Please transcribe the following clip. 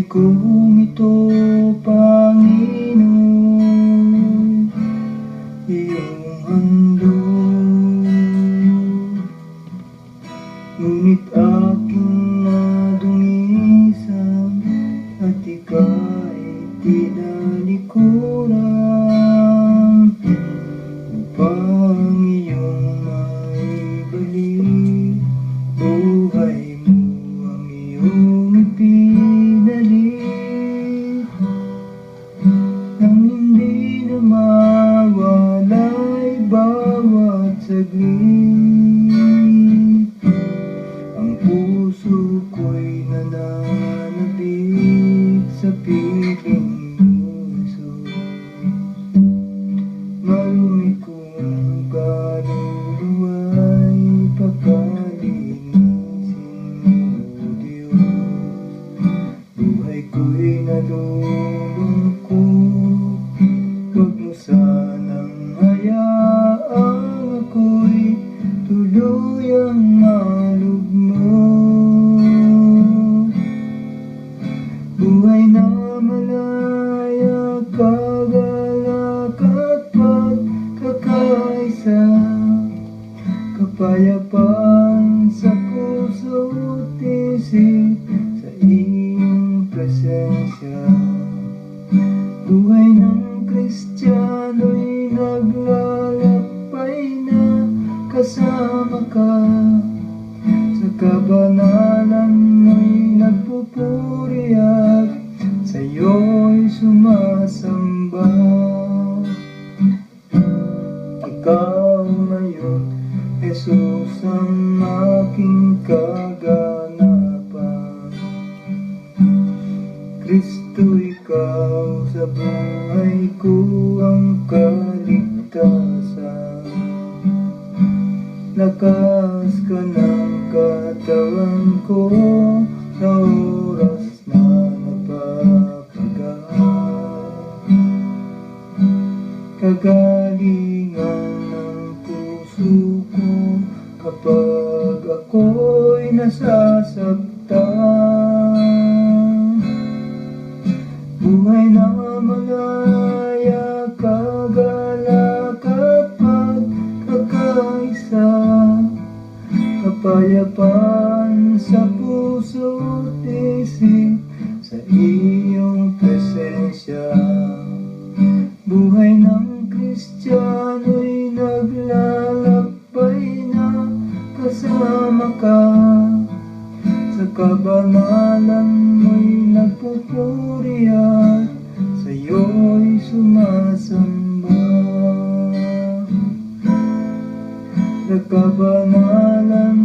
Buhay kong ito, Panginoon, iyong handog. Ngunit aking nadungisan at ika'y tinalikuran saglit ang puso ko'y nananabik sa piling Jesus. Marumi kong kaluluwa'y pakalinisin mo, Diyos. Buhay ko'y nalulungkot, ako'y tuluyang malugmok. Buhay na malaya, kagalak at pagkakaisa Kapayapaan sa puso't isip sa iyong presensya Buhay ng Kristiyano'y naglalakbay na kasama ka. Sa kabanalan mo'y nagpupuri at sa'yo'y sumasamba. Ikaw ngayon, Jesus ang aking kaganapan. Kristo, ikaw sa buhay ko Lakas ka ng katawan ko sa oras na napapaga Kagalingan ng puso ko kapag ako'y nasasaktan. Buhay na malaya, kagalak at pagkakaisa Kapayapaan sa puso't isip sa iyong presensya. Buhay ng Kristiyano'y naglalakbay na kasama ka. Sa kabanalan mo'y nagpupuri at sa'yo'y sumasamba. Sa kabanalan